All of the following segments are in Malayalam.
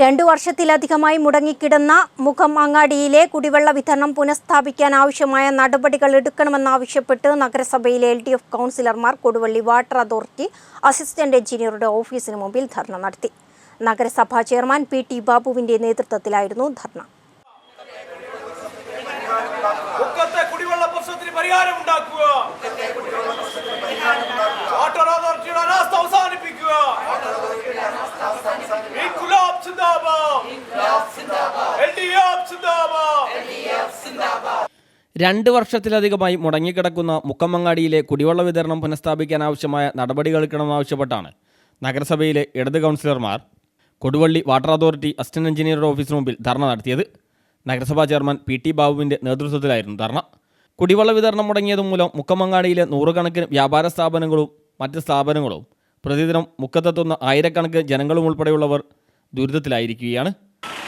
രണ്ടു വർഷത്തിലധികമായി മുടങ്ങിക്കിടന്ന മുഖം അങ്ങാടിയിലെ കുടിവെള്ള വിതരണം പുനഃസ്ഥാപിക്കാൻ ആവശ്യമായ നടപടികൾ എടുക്കണമെന്നാവശ്യപ്പെട്ട് നഗരസഭയിലെ എൽ ഡി എഫ് കൗൺസിലർമാർ കൊടുവള്ളി വാട്ടർ അതോറിറ്റി അസിസ്റ്റന്റ് എഞ്ചിനീയറുടെ ഓഫീസിന് മുമ്പിൽ ധർണ നടത്തി. നഗരസഭാ ചെയർമാൻ പി ടി ബാബുവിന്റെ നേതൃത്വത്തിലായിരുന്നു ധർണ. രണ്ട് വർഷത്തിലധികമായി മുടങ്ങിക്കിടക്കുന്ന മുക്കമ്മങ്ങാടിയിലെ കുടിവെള്ള വിതരണം പുനഃസ്ഥാപിക്കാൻ ആവശ്യമായ നടപടികളെടുക്കണമെന്നാവശ്യപ്പെട്ടാണ് നഗരസഭയിലെ ഇടത് കൗൺസിലർമാർ കൊടുവള്ളി വാട്ടർ അതോറിറ്റി അസിസ്റ്റന്റ് എഞ്ചിനീയറുടെ ഓഫീസിന് മുമ്പിൽ ധർണ നടത്തിയത്. നഗരസഭാ ചെയർമാൻ പി ടി ബാബുവിന്റെ നേതൃത്വത്തിലായിരുന്നു ധർണ. കുടിവെള്ള വിതരണം മുടങ്ങിയത് മൂലം മുക്കമ്മങ്ങാടിയിലെ നൂറുകണക്കിന് വ്യാപാര സ്ഥാപനങ്ങളും മറ്റ് സ്ഥാപനങ്ങളും പ്രതിദിനം മുക്കത്തെത്തുന്ന ആയിരക്കണക്കിന് ജനങ്ങളും ഉൾപ്പെടെയുള്ളവർ ദുരിതത്തിലായിരിക്കുകയാണ്.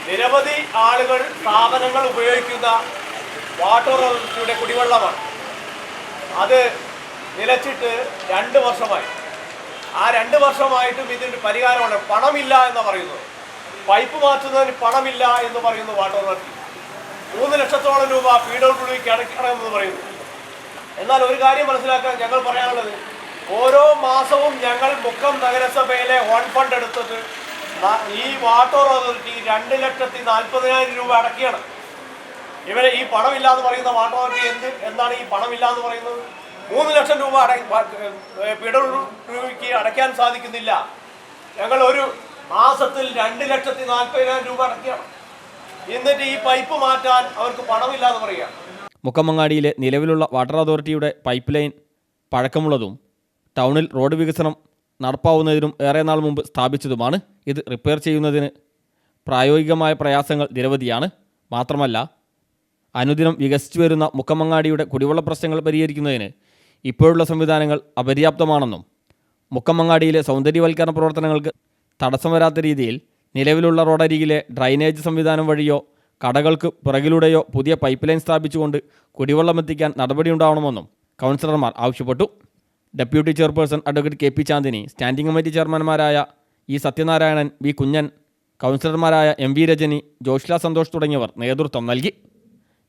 നിരവധി ആളുകൾ സ്ഥാപനങ്ങൾ ഉപയോഗിക്കുന്ന വാട്ടർ അതോറിറ്റിയുടെ കുടിവെള്ളമാണ്. അത് നിലച്ചിട്ട് രണ്ട് വർഷമായി. ആ രണ്ട് വർഷമായിട്ടും ഇതിന് പരിഹാരമാണ് പണമില്ല എന്ന് പറയുന്നത് പൈപ്പ് മാറ്റുന്നതിന് പണമില്ല എന്ന് പറയുന്നു വാട്ടർ അതോറിറ്റി. മൂന്ന് ലക്ഷത്തോളം രൂപ പി ഡബ്ല്യു ഡിക്ക് അടയ്ക്കണമെന്ന് പറയുന്നു. എന്നാൽ ഒരു കാര്യം മനസ്സിലാക്കാൻ ഞങ്ങൾ പറയാനുള്ളത്. ഓരോ മാസവും ഞങ്ങൾ മുക്കം നഗരസഭയിലെ ഓൺ ഫണ്ട് എടുത്തത് ഈ വാട്ടർ അതോറിറ്റി രണ്ട് ലക്ഷത്തി നാൽപ്പതിനായിരം രൂപ അടക്കിയാണ് ഇവരെ ഈ പണമില്ല എന്ന് പറയുന്ന വാട്ടർ അതോറിറ്റി എന്ത്? എന്താണ് ഈ പണമില്ല എന്ന് പറയുന്നത്? മൂന്ന് ലക്ഷം രൂപ അട പി രൂപയ്ക്ക് അടയ്ക്കാൻ സാധിക്കുന്നില്ല. ഞങ്ങൾ ഒരു മാസത്തിൽ രണ്ട് ലക്ഷത്തി നാൽപ്പതിനായിരം രൂപ അടക്കിയാണ് എന്നിട്ട് ഈ പൈപ്പ് മാറ്റാൻ അവർക്ക് പണമില്ല എന്ന് പറയുകയാണ് മുക്കമ്മങ്ങാടിയിലെ നിലവിലുള്ള വാട്ടർ അതോറിറ്റിയുടെ പൈപ്പ് ലൈൻ പഴക്കമുള്ളതും ടൗണിൽ റോഡ് വികസനം നടപ്പാവുന്നതിനും ഏറെ നാൾ മുമ്പ് സ്ഥാപിച്ചതുമാണ്. ഇത് റിപ്പയർ ചെയ്യുന്നതിന് പ്രായോഗികമായ പ്രയാസങ്ങൾ നിരവധിയാണ്. മാത്രമല്ല അനുദിനം വികസിച്ചു വരുന്ന മുക്കമങ്ങാടിയുടെ കുടിവെള്ള പ്രശ്നങ്ങൾ പരിഹരിക്കുന്നതിന് ഇപ്പോഴുള്ള സംവിധാനങ്ങൾ അപര്യാപ്തമാണെന്നും മുക്കമങ്ങാടിയിലെ സൗന്ദര്യവൽക്കരണ പ്രവർത്തനങ്ങൾക്ക് തടസ്സം വരാത്ത രീതിയിൽ നിലവിലുള്ള റോഡരികിലെ ഡ്രൈനേജ് സംവിധാനം വഴിയോ കടകൾക്ക് പുറകിലൂടെയോ പുതിയ പൈപ്പ് ലൈൻ സ്ഥാപിച്ചുകൊണ്ട് കുടിവെള്ളം എത്തിക്കാൻ നടപടിയുണ്ടാവണമെന്നും കൗൺസിലർമാർ ആവശ്യപ്പെട്ടു. Deputy chairperson advocate K P Chandini standing committee ചെയർമാൻമാരായ E Sathyanarayanan V കുഞ്ഞൻ കൗൺസിലർമാരായ എം വി രജനി ജോഷ്ല സന്തോഷ് തുടങ്ങിയവർ നേതൃത്വം നൽകി.